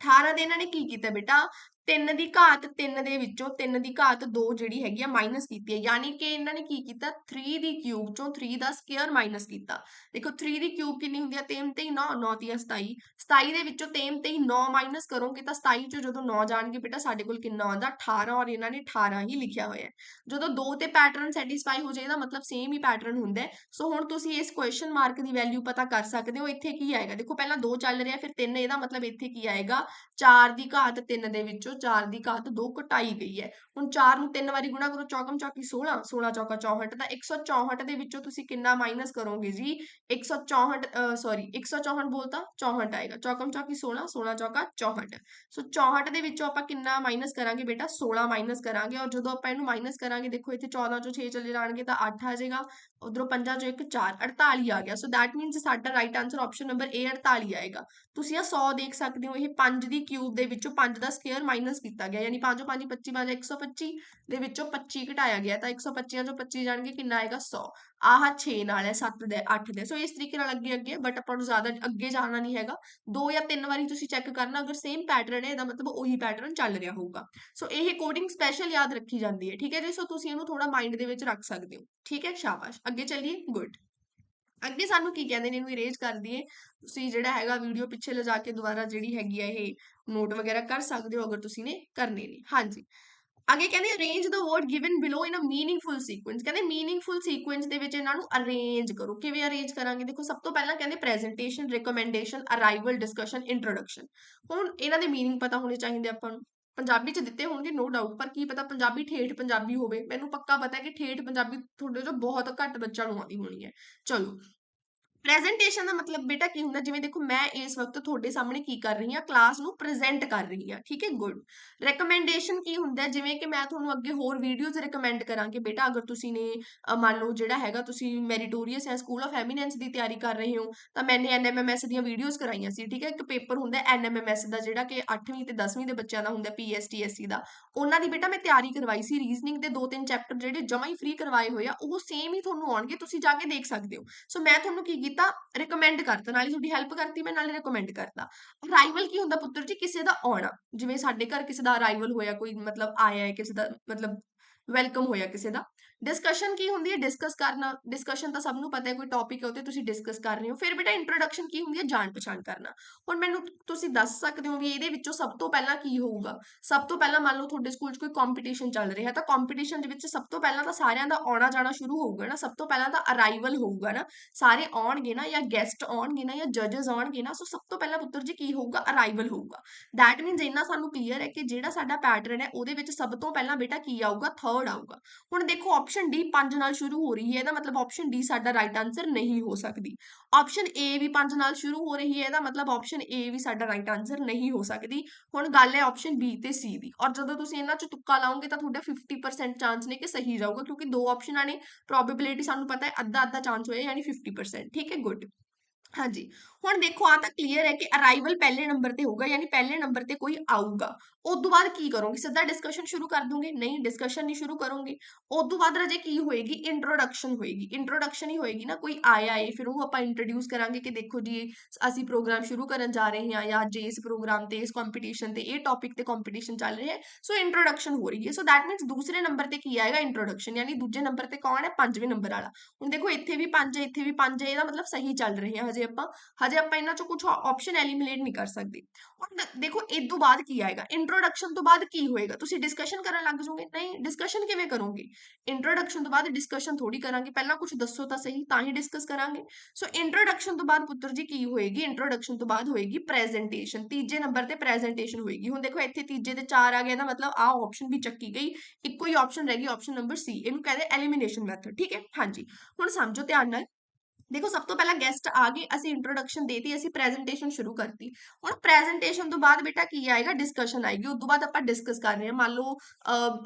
18 ਦੇ ਇਹਨਾਂ ਨੇ ਕੀ ਕੀਤਾ ਬੇਟਾ? 3 ਦੀ ਘਾਤ 3 ਦੇ ਵਿੱਚੋਂ 3 ਦੀ ਘਾਤ 2 ਜਿਹੜੀ ਹੈਗੀ ਆ ਮਾਈਨਸ ਕੀਤੀ ਹੈ। ਯਾਨੀ ਕਿ ਇਹਨਾਂ ਨੇ ਕੀ ਕੀਤਾ? 3 ਦੀ ਕਿਊਬ ਚੋਂ 3 ਦਾ ਸਕੁਅਰ ਮਾਈਨਸ ਕੀਤਾ। ਦੇਖੋ 3 ਦੀ ਕਿਊਬ ਕਿੰਨੀ ਹੁੰਦੀ ਆ? 3 ਤੇ 9 9 ਤੇ 27 27 ਦੇ ਵਿੱਚੋਂ 3 ਤੇ 9 ਮਾਈਨਸ ਕਰੋਗੇ ਤਾਂ 27 ਚੋਂ ਜਦੋਂ 9 ਜਾਣਗੇ ਬੇਟਾ ਸਾਡੇ ਕੋਲ ਕਿੰਨਾ ਆਉਂਦਾ? 18 ਔਰ ਇਹਨਾਂ ਨੇ 18 ਹੀ ਲਿਖਿਆ ਹੋਇਆ ਹੈ। ਜਦੋਂ 2 ਤੇ ਪੈਟਰਨ ਸੈਟੀਸਫਾਈ ਹੋ ਜਾਏਗਾ ਮਤਲਬ ਸੇਮ ਹੀ ਪੈਟਰਨ ਹੁੰਦਾ ਹੈ। ਸੋ ਹੁਣ ਤੁਸੀਂ ਇਸ ਕੁਐਸਚਨ ਮਾਰਕ ਦੀ ਵੈਲਿਊ ਪਤਾ ਕਰ ਸਕਦੇ ਹੋ, ਇੱਥੇ ਕੀ ਆਏਗਾ? ਦੇਖੋ ਪਹਿਲਾਂ 2 ਚੱਲ ਰਿਹਾ, ਫਿਰ 3 ਇਹਦਾ ਮਤਲਬ ਇੱਥੇ ਕੀ ਆਏਗਾ? 4 ਦੀ ਘਾਤ 3 ਦੇ ਵਿੱਚੋਂ 4 ਦੀ ਘਾਤ 2 ਘਟਾਈ ਗਈ ਹੈ। ਹੁਣ 4 ਨੂੰ 3 ਵਾਰੀ ਗੁਣਾ ਕਰੋ, ਚੌਕਮ ਚੌਕੀ 16 16 ਚੌਕਾ 64 ਤਾਂ 164 ਦੇ ਵਿੱਚੋਂ ਤੁਸੀਂ ਕਿੰਨਾ ਮਾਈਨਸ ਕਰੋਗੇ ਜੀ? 164 ਸੌਰੀ 164 ਬੋਲਤਾ 64 ਆਏਗਾ। ਚੌਕਮ ਚੌਕੀ 16 16 ਚੌਕਾ 64 ਸੋ 64 ਦੇ ਵਿੱਚੋਂ ਆਪਾਂ ਕਿੰਨਾ ਮਾਈਨਸ ਕਰਾਂਗੇ ਬੇਟਾ? 16 ਮਾਈਨਸ ਕਰਾਂਗੇ। ਔਰ ਜਦੋਂ ਆਪਾਂ ਇਹਨੂੰ ਮਾਈਨਸ ਕਰਾਂਗੇ, ਦੇਖੋ ਇੱਥੇ 14 ਚੋਂ 6 ਚਲੇ ਜਾਣਗੇ ਤਾਂ 8 ਆ ਜਾਏਗਾ। ਉਧਰੋਂ 5 ਚੋਂ ਇੱਕ 4 48 ਆ ਗਿਆ। ਸੋ ਦੈਟ ਮੀਨਸ ਸਾਡਾ right answer option number A 48 ਆਏਗਾ। ਤੁਸੀਂ ਆ 100 ਦੇਖ ਸਕਦੇ ਹੋ, ਇਹ 5 ਦੀ ਕਿਊਬ ਦੇ ਵਿੱਚੋਂ 5 ਦਾ ਸਕੁਅਰ ਮਾਈਨਸ ਕੀਤਾ ਗਿਆ। ਯਾਨੀ 5 5 25 5 125 ਦੇ ਵਿੱਚੋਂ 25 ਘਟਾਇਆ ਗਿਆ। ਤਾਂ 125 ਚੋਂ 25 ਜਾਣਗੇ, ਕਿੰਨਾ ਆਏਗਾ? 100 ਆਹ 6 ਨਾਲ ਹੈ 7 ਦੇ 8 ਦੇ ਸੋ ਇਸ ਤਰੀਕੇ ਨਾਲ ਅੱਗੇ ਅੱਗੇ ਬਟ ਆਪਾਂ ਨੂੰ ਜ਼ਿਆਦਾ ਅੱਗੇ ਜਾਣਾ ਨਹੀਂ ਹੈਗਾ। ਦੋ ਜਾਂ ਤਿੰਨ ਵਾਰੀ ਤੁਸੀਂ ਚੈੱਕ ਕਰਨਾ, ਅਗਰ ਸੇਮ ਪੈਟਰਨ ਹੈ ਇਹਦਾ ਮਤਲਬ ਉਹੀ ਪੈਟਰਨ ਚੱਲ ਰਿਹਾ ਹੋਊਗਾ। ਸੋ ਇਹ ਕੋਡਿੰਗ ਸਪੈਸ਼ਲ ਯਾਦ ਰੱਖੀ ਜਾਂਦੀ ਹੈ, ਠੀਕ ਹੈ ਜੀ? ਸੋ ਤੁਸੀਂ ਇਹਨੂੰ ਥੋੜਾ ਮਾਈਂਡ ਦੇ ਵਿੱਚ ਰੱਖ ਸਕਦੇ ਹੋ, ਠੀਕ ਹੈ? ਸ਼ਾਬਾਸ਼। ਅੱਗੇ ਚੱਲੀਏ? ਗੁੱਡ ਅੱਗੇ ਸਾਨੂੰ ਕੀ ਕਹਿੰਦੇ ਨੇ ਇਹਨੂੰ ਇਰੇਜ਼ ਕਰ ਦਈਏ। ਤੁਸੀਂ ਜਿਹੜਾ ਹੈਗਾ ਵੀਡੀਓ ਪਿੱਛੇ ਲਿਜਾ ਕੇ ਦੁਬਾਰਾ ਜਿਹੜੀ ਹੈਗੀ ਆ ਇਹ ਨੋਟ ਵਗੈਰਾ ਕਰ ਸਕਦੇ ਹੋ, ਅਗਰ ਤੁਸੀਂ ਨੇ ਕਰਨੇ ਨੇ। ਹਾਂਜੀ। ਅੱਗੇ ਕਹਿੰਦੇ arrange the word given below in a meaningful sequence ਕਹਿੰਦੇ ਮੀਨਿੰਗਫੁਲ ਸੀਕੁਐਂਸ ਦੇ ਵਿੱਚ ਇਹਨਾਂ ਨੂੰ ਅਰੇਂਜ ਕਰੋ। ਕਿਵੇਂ ਅਰੇਂਜ ਕਰਾਂਗੇ? ਦੇਖੋ, ਸਭ ਤੋਂ ਪਹਿਲਾਂ ਕਹਿੰਦੇ presentation recommendation arrival discussion introduction ਹੁਣ ਇਹਨਾਂ ਦੇ ਮੀਨਿੰਗ ਪਤਾ ਹੋਣੇ ਚਾਹੀਦੇ ਆਪਾਂ ਨੂੰ। ਪੰਜਾਬੀ ਚ ਦਿੱਤੇ ਹੋਣਗੇ ਨੋ ਡਾਊਟ ਪਰ ਕੀ ਪਤਾ ਪੰਜਾਬੀ ਠੇਠ ਪੰਜਾਬੀ ਹੋਵੇ। ਮੈਨੂੰ ਪੱਕਾ ਪਤਾ ਹੈ ਕਿ ਠੇਠ ਪੰਜਾਬੀ ਤੁਹਾਡੇ ਜੋ ਬਹੁਤ ਘੱਟ ਬੱਚਾ ਨੂੰ ਆਉਂਦੀ ਹੋਣੀ ਹੈ। ਚਲੋ ਪ੍ਰੈਜੈਂਟੇਸ਼ਨ ਦਾ ਮਤਲਬ ਬੇਟਾ ਕੀ ਹੁੰਦਾ? ਜਿਵੇਂ ਦੇਖੋ, ਮੈਂ ਇਸ ਵਕਤ ਤੁਹਾਡੇ ਸਾਹਮਣੇ ਕੀ ਕਰ ਰਹੀ ਹਾਂ? ਕਲਾਸ ਨੂੰ ਪ੍ਰੈਜ਼ੈਂਟ ਕਰ ਰਹੀ ਹਾਂ, ਠੀਕ ਹੈ? ਗੁੱਡ ਰეკਮੈਂਡੇਸ਼ਨ ਕੀ ਹੁੰਦਾ? ਜਿਵੇਂ ਕਿ ਮੈਂ ਤੁਹਾਨੂੰ ਅੱਗੇ ਹੋਰ ਵੀਡੀਓਜ਼ ਰეკਮੈਂਡ ਕਰਾਂਗੇ ਬੇਟਾ, ਅਗਰ ਤੁਸੀਂ ਨੇ ਮੰਨ ਲਓ ਜਿਹੜਾ ਹੈਗਾ, ਤੁਸੀਂ ਮੈਰੀਟੋਰੀਅਸ ਹੈ ਸਕੂਲ ਆਫ ਐਮੀਨੈਂਸ ਦੀ ਤਿਆਰੀ ਕਰ ਰਹੇ ਹੋ, ਤਾਂ ਮੈਂ ਮੈਨੇ ਐਨਐਮਐਮਐਸ ਦੀਆਂ ਵੀਡੀਓਜ਼ ਕਰਾਈਆਂ ਸੀ, ਠੀਕ ਹੈ? ਇੱਕ ਪੇਪਰ ਹੁੰਦਾ ਐਨਐਮਐਮਐਸ ਦਾ, ਜਿਹੜਾ ਕਿ 8ਵੀਂ ਤੇ 10ਵੀਂ ਦੇ ਬੱਚਿਆਂ ਦਾ ਹੁੰਦਾ ਪੀਐਸਟੀਐਸਸੀ ਦਾ। ਉਹਨਾਂ ਦੀ ਬੇਟਾ ਮੈਂ ਤਿਆਰੀ ਕਰਵਾਈ ਸੀ ਰੀਜ਼ਨਿੰਗ ਦੇ ਦੋ ਤਿੰਨ ਚੈਪਟਰ ਜਿਹੜੇ ਜਮਾ ਹੀ ਫ੍ਰੀ ਕਰਵਾਏ ਹੋਏ ਆ, ਉਹ ਸੇਮ ਹੀ ਤੁਹਾਨੂੰ ਆਉਣਗੇ, ਤੁਸੀਂ ਜਾ ਕੇ ਦੇਖ ਸਕਦੇ ਹੋ। ਸੋ ਮੈਂ ਤੁਹਾਨੂੰ ਕੀ ਕੀਤਾ ਰਿਕਮੈਂਡ ਕਰਤਾ, ਨਾਲੇ ਤੁਹਾਡੀ ਹੈਲਪ ਕਰਤੀ, ਮੈਂ ਨਾਲੇ ਰਿਕਮੈਂਡ ਕਰਤਾ। ਅਰਾਈਵਲ ਕੀ ਹੁੰਦਾ ਪੁੱਤਰ ਜੀ? ਕਿਸੇ ਦਾ ਆਉਣਾ। ਜਿਵੇਂ ਸਾਡੇ ਘਰ ਕਿਸੇ ਦਾ ਅਰਾਈਵਲ ਹੋਇਆ, ਕੋਈ ਮਤਲਬ ਆਇਆ ਹੈ, ਕਿਸੇ ਦਾ ਮਤਲਬ ਵੈਲਕਮ ਹੋਇਆ ਕਿਸੇ ਦਾ ਡਿਸਕਸ਼ਨ ਕੀ ਹੁੰਦੀ ਹੈ? ਡਿਸਕਸ ਕਰਨਾ ਡਿਸਕਸ਼ਨ ਤਾਂ ਸਭ ਨੂੰ ਪਤਾ ਹੈ, ਕੋਈ ਟੌਪਿਕ ਹੈ ਉਤੇ ਤੁਸੀਂ ਡਿਸਕਸ ਕਰ ਰਹੇ ਹੋ। ਫਿਰ ਬੇਟਾ ਇੰਟਰੋਡਕਸ਼ਨ ਕੀ ਹੁੰਦੀ ਹੈ? ਜਾਣ ਪਛਾਣ ਕਰਨਾ। ਹੁਣ ਮੈਨੂੰ ਤੁਸੀਂ ਦੱਸ ਸਕਦੇ ਹੋ ਵੀ ਇਹਦੇ ਵਿੱਚੋਂ ਸਭ ਤੋਂ ਪਹਿਲਾਂ ਕੀ ਹੋਊਗਾ? ਸਭ ਤੋਂ ਪਹਿਲਾਂ ਮੰਨ ਲਓ ਤੁਹਾਡੇ ਸਕੂਲ 'ਚ ਕੋਈ ਕੰਪੀਟੀਸ਼ਨ ਚੱਲ ਰਿਹਾ, ਤਾਂ ਕੰਪੀਟੀਸ਼ਨ ਦੇ ਵਿੱਚ ਸਭ ਤੋਂ ਪਹਿਲਾਂ ਤਾਂ ਸਾਰਿਆਂ ਦਾ ਆਉਣਾ ਜਾਣਾ ਸ਼ੁਰੂ ਹੋਊਗਾ ਨਾ। ਸਭ ਤੋਂ ਪਹਿਲਾਂ ਤਾਂ ਅਰਾਈਵਲ ਹੋਊਗਾ ਨਾ। ਸਾਰੇ ਆਉਣਗੇ ਨਾ ਜਾਂ ਗੈਸਟ ਆਉਣਗੇ ਨਾ ਜਾਂ ਜੱਜਸ ਆਉਣਗੇ ਨਾ, ਸੋ ਸਭ ਤੋਂ ਪਹਿਲਾਂ ਪੁੱਤਰ ਜੀ ਕੀ ਹੋਊਗਾ? ਅਰਾਈਵਲ ਹੋਊਗਾ। ਦੈਟ ਮੀਨਸ ਇੰਨਾ ਸਾਨੂੰ ਕਲੀਅਰ ਹੈ ਕਿ ਜਿਹੜਾ ਸਾਡਾ ਪੈਟਰਨ ਹੈ, ਉਹਦੇ ਵਿੱਚ ਸਭ ਤੋਂ ਪਹਿਲਾਂ ਬੇਟਾ ਕੀ ਆਊਗਾ? ਥਰਡ ਆਊਗਾ। ਹੁਣ ਦੇਖੋ ਆਪਸ਼ਨ ਡੀ 5 ਨਾਲ ਸ਼ੁਰੂ ਹੋ ਰਹੀ ਹੈ, ਇਹਦਾ ਮਤਲਬ ਆਪਸ਼ਨ ਡੀ ਸਾਡਾ ਰਾਈਟ ਆਨਸਰ ਨਹੀਂ ਹੋ ਸਕਦੀ। ਆਪਸ਼ਨ ਏ ਵੀ 5 ਨਾਲ ਸ਼ੁਰੂ ਹੋ ਰਹੀ ਹੈ, ਇਹਦਾ ਮਤਲਬ ਆਪਸ਼ਨ ਏ ਵੀ ਸਾਡਾ ਰਾਈਟ ਆਨਸਰ ਨਹੀਂ ਹੋ ਸਕਦੀ। ਹੁਣ ਗੱਲ ਹੈ ਆਪਸ਼ਨ ਬੀ ਤੇ ਸੀ ਦੀ। ਔਰ ਜਦੋਂ ਤੁਸੀਂ ਇਹਨਾਂ ਚ ਤੁੱਕਾ ਲਾਓਗੇ ਤਾਂ ਤੁਹਾਡੇ 50% ਚਾਂਸ ਨੇ ਕਿ ਸਹੀ ਜਾਊਗਾ, ਕਿਉਂਕਿ ਦੋ ਆਪਸ਼ਨਾਂ ਨੇ ਪ੍ਰੋਬੇਬਿਲਿਟੀ ਸਾਨੂੰ ਪਤਾ ਹੈ ਅੱਧਾ ਅੱਧਾ ਚਾਂਸ ਹੋਇਆ, ਯਾਨੀ 50% ਠੀਕ ਹੈ ਗੁੱਡ ਹਾਂਜੀ। ਹੁਣ ਦੇਖੋ ਆ ਤਾਂ ਕਲੀਅਰ ਹੈ ਕਿ ਅਰਾਈਵਲ ਪਹਿਲੇ ਨੰਬਰ ਤੇ ਹੋਊਗਾ, ਯਾਨੀ ਪਹਿਲੇ ਨੰਬਰ ਤੇ ਕੋਈ ਆਊਗਾ। ਉਸ ਤੋਂ ਬਾਅਦ ਕੀ ਕਰੋਗੇ? ਸਿੱਧਾ ਡਿਸਕਸ਼ਨ ਸ਼ੁਰੂ ਕਰ ਦੂੰਗੇ? ਨਹੀਂ ਡਿਸਕਸ਼ਨ ਨਹੀਂ ਸ਼ੁਰੂ ਕਰੋਗੇ। ਉਸ ਤੋਂ ਬਾਅਦ ਰਜੇ ਕੀ ਹੋਏਗੀ? ਇੰਟਰੋਡਕਸ਼ਨ ਹੋਏਗੀ। ਇੰਟਰੋਡਕਸ਼ਨ ਹੀ ਹੋਏਗੀ ਨਾ, ਕੋਈ ਆਇਆ ਏ, ਫਿਰ ਉਹ ਆਪਾਂ ਇੰਟਰੋਡਿਊਸ ਕਰਾਂਗੇ ਕਿ ਦੇਖੋ ਜੀ, ਅਸੀਂ ਪ੍ਰੋਗਰਾਮ ਸ਼ੁਰੂ ਕਰਨ ਜਾ ਰਹੇ ਹਾਂ ਜਾਂ ਜੇ ਇਸ ਪ੍ਰੋਗਰਾਮ ਤੇ, ਇਸ ਕੰਪੀਟੀਸ਼ਨ ਤੇ, ਇਹ ਟੌਪਿਕ ਤੇ ਕੰਪੀਟੀਸ਼ਨ ਚੱਲ ਰਿਹਾ ਹੈ ਸੋ ਇੰਟਰੋਡਕਸ਼ਨ ਹੋ ਰਹੀ ਹੈ। ਸੋ ਦੈਟ ਮੀਨਸ ਦੂਸਰੇ ਨੰਬਰ ਤੇ ਕੀ ਆਏਗਾ? ਇੰਟਰੋਡਕਸ਼ਨ ਯਾਨੀ ਦੂਜੇ ਨੰਬਰ ਤੇ ਕੌਣ ਹੈ? ਪੰਜਵੇਂ ਨੰਬਰ ਵਾਲਾ। ਹੁਣ ਦੇਖੋ, ਇੱਥੇ ਵੀ ਪੰਜ ਹੈ, ਇੱਥੇ ਵੀ ਪੰਜ ਹੈ, ਇਹਦਾ ਮਤਲਬ ਸਹੀ ਚੱਲ ਰਹੇ ਹਾਂ ਹਜੇ ਆਪਾਂ ਹਜੇ ਆਪਾਂ ਇਹਨਾਂ ਚੋਂ ਕੁਝ ਆਪਸ਼ਨ ਐਲੀਮੀਨੇਟ ਨਹੀਂ ਕਰ ਸਕਦੇ। ਹੁਣ ਦੇਖੋ ਇਸ ਤੋਂ ਬਾਅਦ ਕੀ ਆਏਗਾ? ਇੰਟਰੋਡਕਸ਼ਨ ਤੋਂ ਬਾਅਦ ਕੀ ਹੋਏਗਾ? ਤੁਸੀਂ ਡਿਸਕਸ਼ਨ ਕਰਨ ਲੱਗ ਜਾਓਗੇ? ਨਹੀਂ ਡਿਸਕਸ਼ਨ ਕਿਵੇਂ ਕਰੋਗੇ? ਇੰਟਰੋਡਕਸ਼ਨ ਤੋਂ ਬਾਅਦ ਡਿਸਕਸ਼ਨ ਥੋੜੀ ਕਰਾਂਗੇ। ਪਹਿਲਾਂ ਕੁਝ ਦੱਸੋ ਤਾਂ ਸਹੀ, ਤਾਂ ਹੀ ਡਿਸਕਸ ਕਰਾਂਗੇ। ਸੋ ਇੰਟਰੋਡਕਸ਼ਨ ਤੋਂ ਬਾਅਦ ਪੁੱਤਰ ਜੀ ਕੀ ਹੋਏਗੀ? ਇੰਟਰੋਡਕਸ਼ਨ ਤੋਂ ਬਾਅਦ ਹੋਏਗੀ ਪ੍ਰੈਜੈਂਟੇਸ਼ਨ ਤੀਜੇ ਨੰਬਰ ਤੇ ਪ੍ਰੈਜੈਂਟੇਸ਼ਨ ਹੋਏਗੀ। ਹੁਣ ਦੇਖੋ, ਇੱਥੇ ਤੀਜੇ ਤੇ ਚਾਰ ਆ ਗਿਆ ਦਾ ਮਤਲਬ ਆ ਆਪਸ਼ਨ ਵੀ ਚੱਕੀ ਗਈ। ਇੱਕੋ ਹੀ ਆਪਸ਼ਨ ਰਹਿ ਗਈ ਆਪਸ਼ਨ ਨੰਬਰ ਸੀ ਇਹਨੂੰ ਕਹਿੰਦੇ ਐਲੀਮੀਨੇਸ਼ਨ ਮੈਥਡ ਠੀਕ ਹੈ? ਹਾਂਜੀ। ਹੁਣ ਸਮਝੋ ਧਿਆਨ ਨਾਲ। ਦੇਖੋ, ਸਭ ਤੋਂ ਪਹਿਲਾਂ ਗੈਸਟ ਆ ਗਏ, ਅਸੀਂ ਇੰਟਰੋਡਕਸ਼ਨ ਦੇਤੀ, ਅਸੀਂ ਪ੍ਰੈਜੈਂਟੇਸ਼ਨ ਸ਼ੁਰੂ ਕਰਤੀ। ਹੁਣ ਪ੍ਰੈਜੈਂਟੇਸ਼ਨ ਤੋਂ ਬਾਅਦ ਬੇਟਾ ਕੀ ਆਏਗਾ? ਡਿਸਕਸ਼ਨ ਆਏਗੀ। ਉਸ ਤੋਂ ਬਾਅਦ ਆਪਾਂ ਡਿਸਕਸ ਕਰ ਰਹੇ ਹਾਂ। ਮੰਨ ਲਓ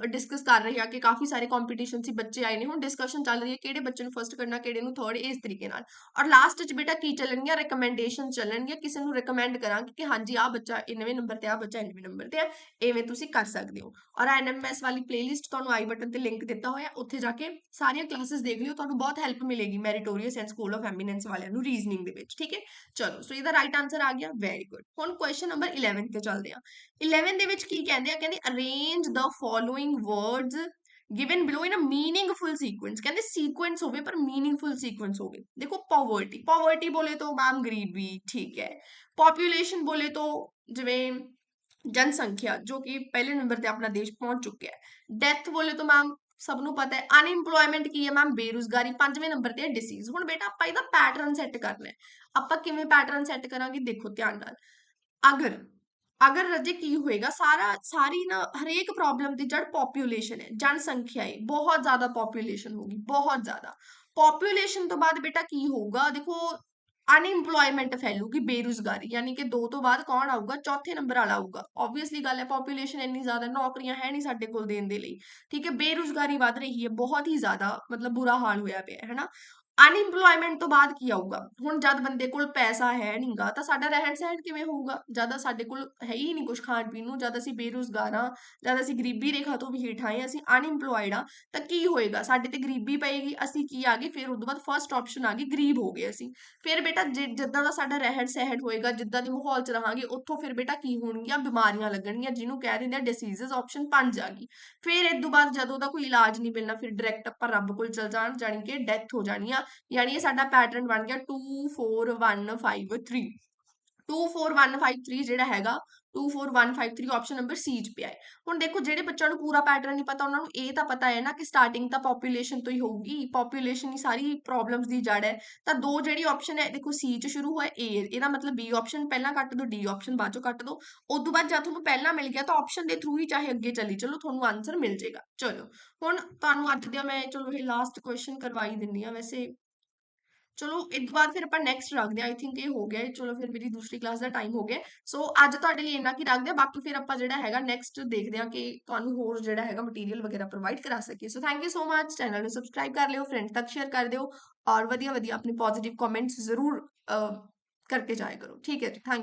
ਡਿਸਕਸ ਕਰ ਰਹੇ ਹਾਂ ਕਿ ਕਾਫੀ ਸਾਰੇ ਕੰਪੀਟੀਸ਼ਨ ਸੀ ਬੱਚੇ ਆਏ ਨੇ। ਹੁਣ ਡਿਸਕਸ਼ਨ ਚੱਲ ਰਹੀ ਹੈ ਕਿਹੜੇ ਬੱਚੇ ਨੂੰ ਫਸਟ ਕਰਨਾ, ਕਿਹੜੇ ਨੂੰ ਥਰਡ ਇਸ ਤਰੀਕੇ ਨਾਲ। ਔਰ ਲਾਸਟ ਚ ਬੇਟਾ ਕੀ ਚੱਲਣਗੀਆਂ? ਰეკਮੈਂਡੇਸ਼ਨ ਚੱਲਣਗੀਆਂ। ਕਿਸੇ ਨੂੰ ਰეკਮੈਂਡ ਕਰਾਂਗੇ ਕਿ ਹਾਂਜੀ, ਆਹ ਬੱਚਾ 9ਵੇਂ ਨੰਬਰ ਤੇ ਆ ਬੱਚਾ 9ਵੇਂ ਨੰਬਰ ਤੇ ਆ। ਐਵੇਂ ਤੁਸੀਂ ਕਰ ਸਕਦੇ ਹੋ। ਔਰ ਐਨਐਮਐਸ ਵਾਲੀ ਪਲੇਲਿਸਟ ਤੁਹਾਨੂੰ ਆਈ ਬਟਨ ਤੇ ਲਿੰਕ ਦਿੱਤਾ ਹੋਇਆ। ਉੱਥੇ ਜਾ ਕੇ ਸਾਰੀਆਂ ਕਲਾਸਿਸ ਦੇਖ ਲਿਓ। ਤੁਹਾਨੂੰ ਬਹੁਤ ਹੈਲਪ ਮਿਲੇਗੀ। Meritorious and school of eminence ਵਾਲਿਆਂ ਨੂੰ ਰੀਜ਼ਨਿੰਗ ਦੇ ਵਿੱਚ ਠੀਕ ਹੈ ਚਲੋ ਸੋ ਇਹਦਾ ਰਾਈਟ ਆਨਸਰ ਆ ਗਿਆ ਵੈਰੀ ਗੁੱਡ ਹੁਣ ਕੁਐਸਚਨ ਨੰਬਰ 11 ਤੇ ਚੱਲਦੇ ਆ 11 ਦੇ ਵਿੱਚ ਕੀ ਕਹਿੰਦੇ ਆ ਕਹਿੰਦੇ arrange the following words given below in a meaningful sequence. ਕਹਿੰਦੇ sequence ਹੋਵੇ ਪਰ meaningful sequence ਹੋਵੇ ਦੇਖੋ poverty. Poverty ਬੋਲੇ ਤੋਂ ਮੈਮ ਗਰੀਬੀ ਠੀਕ ਹੈ population ਬੋਲੇ ਤੋਂ ਜਿਵੇਂ ਜਨਸੰਖਿਆ ਜੋ ਕਿ ਪਹਿਲੇ ਨੰਬਰ ਤੇ ਆਪਣਾ ਦੇਸ਼ ਪਹੁੰਚ ਚੁੱਕਿਆ ਹੈ ਡੈਥ ਬੋਲੇ ਤੋਂ ਮੈਮ ਸਭ ਨੂੰ ਪਤਾ ਹੈ ਅਨਇੰਪਲੋਇਮੈਂਟ ਕੀ ਹੈ ਮੈਮ ਬੇਰੁਜ਼ਗਾਰੀ ਪੰਜਵੇਂ ਨੰਬਰ ਤੇ ਹੈ ਡਿਸੀਜ਼ ਹੁਣ ਬੇਟਾ ਆਪਾਂ ਇਹਦਾ ਪੈਟਰਨ ਸੈੱਟ ਕਰਨਾ ਹੈ ਆਪਾਂ ਕਿਵੇਂ ਪੈਟਰਨ ਸੈੱਟ ਕਰਾਂਗੇ ਦੇਖੋ ਧਿਆਨ ਨਾਲ ਅਗਰ ਅਗਰ ਰਜੇ ਕੀ ਹੋਏਗਾ ਸਾਰਾ ਸਾਰੀ ਨਾ ਹਰੇਕ ਪ੍ਰੋਬਲਮ ਦੀ ਜੜ ਪੋਪੂਲੇਸ਼ਨ ਹੈ ਜਨਸੰਖਿਆ ਹੈ ਬਹੁਤ ਜ਼ਿਆਦਾ ਪੋਪੂਲੇਸ਼ਨ ਹੋਗੀ ਬਹੁਤ ਜ਼ਿਆਦਾ ਪੋਪੂਲੇਸ਼ਨ ਤੋਂ ਬਾਅਦ ਬੇਟਾ ਕੀ ਹੋਊਗਾ ਦੇਖੋ ਅਨਇੰਪਲੋਇਮੈਂਟ ਫੈਲੂਗੀ, ਬੇਰੁਜ਼ਗਾਰੀ, ਯਾਨੀ ਕਿ ਦੋ ਤੋਂ ਬਾਅਦ ਕੌਣ ਆਊਗਾ? ਚੌਥੇ ਨੰਬਰ ਵਾਲਾ ਆਊਗਾ। ਆਬਵੀਅਸਲੀ ਗੱਲ ਹੈ ਪੋਪੂਲੇਸ਼ਨ ਇੰਨੀ ਜ਼ਿਆਦਾ, ਨੌਕਰੀਆਂ ਹੈ ਨਹੀਂ ਸਾਡੇ ਕੋਲ ਦੇਣ ਦੇ ਲਈ। ਠੀਕ ਹੈ, ਬੇਰੁਜ਼ਗਾਰੀ ਵੱਧ ਰਹੀ ਹੈ, ਬਹੁਤ ਹੀ ਜ਼ਿਆਦਾ ਮਤਲਬ ਬੁਰਾ ਹਾਲ ਹੋਇਆ ਪਿਆ ਹੈ, ਹਨਾ? ਅਨਇੰਪਲੋਇਮੈਂਟ ਤੋਂ ਬਾਅਦ ਕੀ ਆਊਗਾ? ਹੁਣ ਜਦ ਬੰਦੇ ਕੋਲ ਪੈਸਾ ਹੈ ਨਹੀਂਗਾ ਤਾਂ ਸਾਡਾ ਰਹਿਣ ਸਹਿਣ ਕਿਵੇਂ ਹੋਊਗਾ? ਜਦ ਸਾਡੇ ਕੋਲ ਹੈ ਹੀ ਨਹੀਂ ਕੁਝ ਖਾਣ ਪੀਣ ਨੂੰ, ਜਦ ਅਸੀਂ ਬੇਰੁਜ਼ਗਾਰ ਹਾਂ ਜਦ ਅਸੀਂ ਗਰੀਬੀ ਰੇਖਾ ਤੋਂ ਵੀ ਹੇਠਾਂ ਆਏ, ਅਸੀਂ ਅਨਇੰਪਲੋਇਡ ਆ ਤਾਂ ਕੀ ਹੋਏਗਾ? ਸਾਡੇ ਤੇ ਗਰੀਬੀ ਪਏਗੀ, ਅਸੀਂ ਕੀ ਆ ਗਏ? ਫਿਰ ਉਸ ਤੋਂ ਬਾਅਦ ਫਰਸਟ ਆਪਸ਼ਨ ਆ ਗਈ, ਗਰੀਬ ਹੋ ਗਏ ਅਸੀਂ। ਫਿਰ ਬੇਟਾ ਜਿ- ਜਿੱਦਾਂ ਦਾ ਸਾਡਾ ਰਹਿਣ ਸਹਿਣ ਹੋਏਗਾ, ਜਿੱਦਾਂ ਦੇ ਮਾਹੌਲ 'ਚ ਰਹਾਂਗੇ, ਉੱਥੋਂ ਫਿਰ ਬੇਟਾ ਕੀ ਹੋਣਗੀਆਂ? ਬਿਮਾਰੀਆਂ ਲੱਗਣਗੀਆਂ, ਜਿਹਨੂੰ ਕਹਿ ਦਿੰਦੇ ਆ ਡਿਸੀਜ਼ਸ ਆਪਸ਼ਨ 5 ਆ ਗਈ ਫਿਰ ਇਸ ਤੋਂ ਬਾਅਦ ਜਦੋਂ ਦਾ ਕੋਈ ਇਲਾਜ ਨਹੀਂ ਮਿਲਣਾ, ਫਿਰ ਡਾਇਰੈਕਟ ਆਪਾਂ ਰੱਬ ਕੋਲ ਚਲ ਜਾਣ, ਜਾਣੀ ਕਿ ਡੈਥ ਹੋ ਜਾਣੀ ਆ। ਯਾਨੀ ਇਹ ਸਾਡਾ ਪੈਟਰਨ ਬਣ ਗਿਆ 24153 24153 ਜਿਹੜਾ ਹੈਗਾ 24153 ਆਪਸ਼ਨ ਨੰਬਰ ਸੀ ਚ ਪਿਆ ਹੈ। ਹੁਣ ਦੇਖੋ, ਜਿਹੜੇ ਬੱਚਿਆਂ ਨੂੰ ਪੂਰਾ ਪੈਟਰਨ ਨਹੀਂ ਪਤਾ, ਉਹਨਾਂ ਨੂੰ ਇਹ ਤਾਂ ਪਤਾ ਹੈ ਨਾ ਕਿ ਸਟਾਰਟਿੰਗ ਤਾਂ ਪੋਪੂਲੇਸ਼ਨ ਤੋਂ ਹੀ ਹੋਊਗੀ ਪੋਪੂਲੇਸ਼ਨ ਹੀ ਸਾਰੀ ਪ੍ਰੋਬਲਮਸ ਦੀ ਜੜ ਹੈ। ਤਾਂ ਦੋ ਜਿਹੜੀ ਆਪਸ਼ਨ ਹੈ, ਦੇਖੋ ਸੀ ਚ ਸ਼ੁਰੂ ਹੋਇਆ ਏ ਇਹਦਾ ਮਤਲਬ ਬੀ ਆਪਸ਼ਨ ਪਹਿਲਾਂ ਕੱਟ ਦੋ ਡੀ ਆਪਸ਼ਨ ਬਾਅਦ ਚੋਂ ਕੱਟ ਦੋ। ਉਸ ਤੋਂ ਬਾਅਦ ਜਦ ਤੁਹਾਨੂੰ ਪਹਿਲਾਂ ਮਿਲ ਗਿਆ, ਤਾਂ ਆਪਸ਼ਨ ਦੇ ਥਰੂ ਹੀ ਚਾਹੇ ਅੱਗੇ ਚੱਲੀ ਚਲੋ, ਤੁਹਾਨੂੰ ਆਨਸਰ ਮਿਲ ਜਾਏਗਾ। ਚਲੋ, ਹੁਣ ਤੁਹਾਨੂੰ ਅੱਜ ਦਾ ਮੈਂ, ਚਲੋ ਇਹ ਲਾਸਟ ਕੁਐਸਚਨ ਕਰਵਾਈ ਦਿੰਨੀ ਆ ਵੈਸੇ ਚਲੋ ਇਸ ਤੋਂ ਬਾਅਦ ਫਿਰ ਆਪਾਂ ਨੈਕਸਟ ਰੱਖਦੇ ਆ ਆਈ ਥਿੰਕ ਇਹ ਹੋ ਗਿਆ ਚਲੋ ਫਿਰ ਮੇਰੀ ਦੂਸਰੀ ਕਲਾਸ ਦਾ ਟਾਈਮ ਹੋ ਗਿਆ ਸੋ ਅੱਜ ਤੁਹਾਡੇ ਲਈ ਇੰਨਾ ਕੀ ਰੱਖਦੇ ਆ ਬਾਕੀ ਫਿਰ ਆਪਾਂ ਜਿਹੜਾ ਹੈਗਾ ਨੈਕਸਟ ਦੇਖਦੇ ਆ ਕਿ ਤੁਹਾਨੂੰ ਹੋਰ ਜਿਹੜਾ ਹੈਗਾ ਮਟੀਰੀਅਲ ਵਗੈਰਾ ਪ੍ਰੋਵਾਈਡ ਕਰਾ ਸਕੀਏ। So thank you so much channel ਨੂੰ ਸਬਸਕ੍ਰਾਈਬ ਕਰ ਲਿਓ ਫਰੈਂਡ ਤੱਕ ਸ਼ੇਅਰ ਕਰ ਦਿਓ ਔਰ ਵਧੀਆ ਵਧੀਆ ਆਪਣੇ ਪੋਜ਼ਿਟਿਵ ਕਮੈਂਟਸ ਜ਼ਰੂਰ ਅਹ, ਕਰਕੇ ਜਾਇਆ ਕਰੋ। ਠੀਕ ਹੈ ਜੀ ਥੈਂਕ